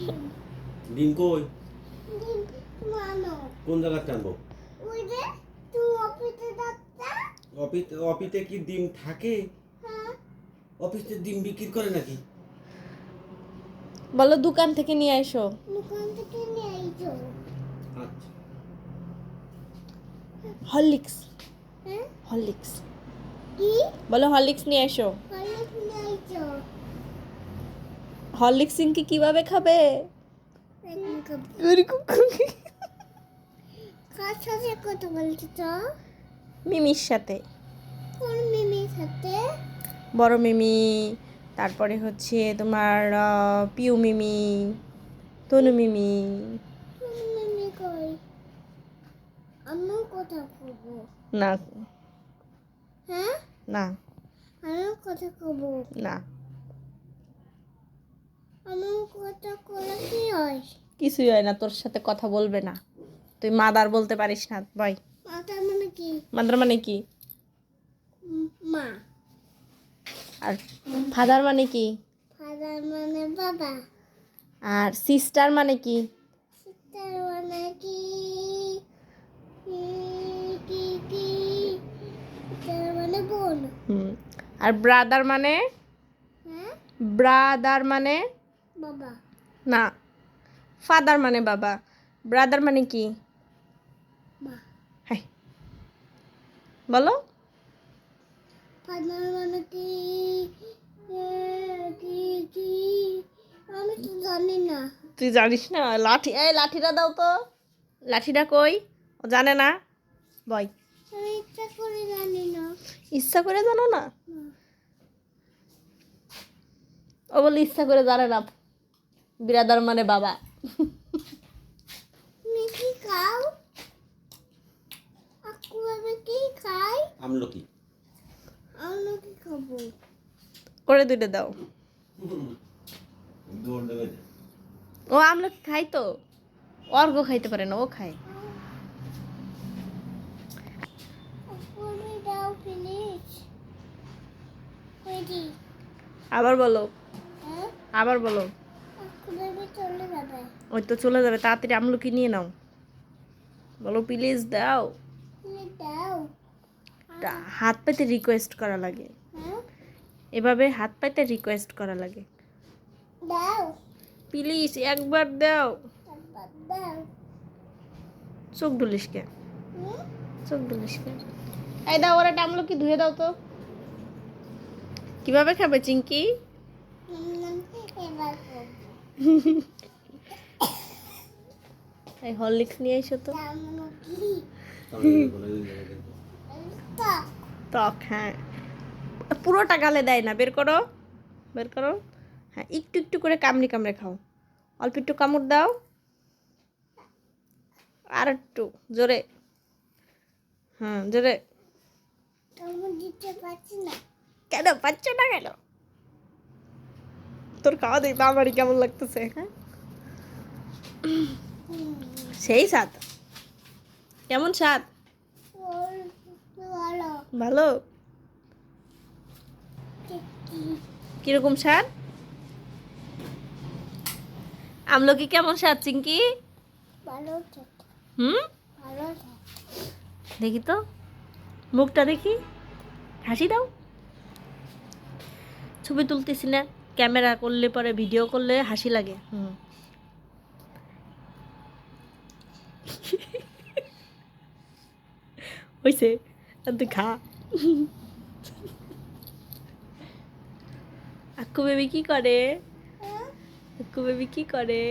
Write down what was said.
ডিম কই? ডিম মানো কোন জায়গায় টানবো ওই যে তুই অফিসে যাচ্ছা? অফিস অফিসে কি ডিম থাকে? হ্যাঁ। অফিসে ডিম বিক্রি করে নাকি? বলো দোকান থেকে নিয়ে এসো দোকান থেকে নিয়ে আইছো আচ্ছা। হরলিক্স। হ্যাঁ? হরলিক্স। কি? বলো হরলিক্স নিয়ে এসো ভালো নিয়ে আইছো হরলিক্স সিংকে কীভাবে খাবে? করে। সাথে কথা বলছো তো মিমির সাথে। কোন মিমির সাথে? বড় মিমি তারপরে হচ্ছে তোমার পিউ মিমি তনু মিমি। কথা কব না। হ্যাঁ? না। আমিও কথা কব না আমিও কথা কলে কি হয় কিছুই হয় না তোর সাথে কথা বলবে না। তুই মাদার বলতে পারিস না ভাই। মাতা মানে কি? মাদার মানে কি? মা। আর ফাদার মানে কি? ফাদার মানে বাবা। আর সিস্টার মানে কি? সিস্টার মানে কি? কি কি মানে বোন। হুম। আর ব্রাদার মানে? হ্যাঁ? ব্রাদার মানে? বাবা। না। ফাদার মানে বাবা। ব্রাদার মানে কি? বলো। ফাদার মানে কি? এ, কি কি? আমি তো জানি না। তুই জানিস না? লাঠি এই লাঠিটা দাও তো। লাঠিটা কই? ও জানে না। বই আমি ইচ্ছা করে জানি না। ইচ্ছা করে জানো না? না। ও বলে ইচ্ছা করে জানে না। বিরাদার মানে বাবা। কি খাও? আকু আমি কি খাই? আমলকি। আমি কি খাব। করে দুইটা দাও। ও আমরা খাই তো। অর্ঘ খাইতে পারে না ও খায়। আবার বলো। হ্যাঁ? আবার বলো। ওই তো চলে যাবে তাড়াতাড়ি আমলকি নিয়ে নাও। বলো প্লিজ দাও। হাত পাইতে রিকোয়েস্ট করা লাগে। হ্যাঁ? এভাবে হাত পাইতে রিকোয়েস্ট করা লাগে। দাও। প্লিজ একবার দাও। চোখ ধুলিস কে? চোখ ধুলিস কে? এই দাও ওরা আমলকি ধুয়ে দাও তো। কীভাবে খাবে করব। এই হরলিক্স নিয়ে এসো তো। টক হ্যাঁ। পুরোটা গালে দেয় না বের করো। বের করো। হ্যাঁ একটু একটু করে কামড়ে কামড়ে খাও। অল্প একটু কামড় দাও। আর একটু জোরে। হ্যাঁ জোরে। কেন পাচ্ছ না কেন? তোর খাওয়া দেখবে আমারই কেমন লাগতেছে? হ্যাঁ? সেই স্বাদ। কেমন স্বাদ? ভালো? কীরকম স্বাদ? আমলকি কেমন স্বাদ চিঙ্কি হুম? দেখি তো। মুখটা দেখি। হাসি দাও। ছবি তুলতেছি না। ক্যামেরা করলে পরে ভিডিও করলে হাসি লাগে। হুম। হয়েছে তুই খা। আক্কু বেবি কি করে? আক্কু বেবি কি করে?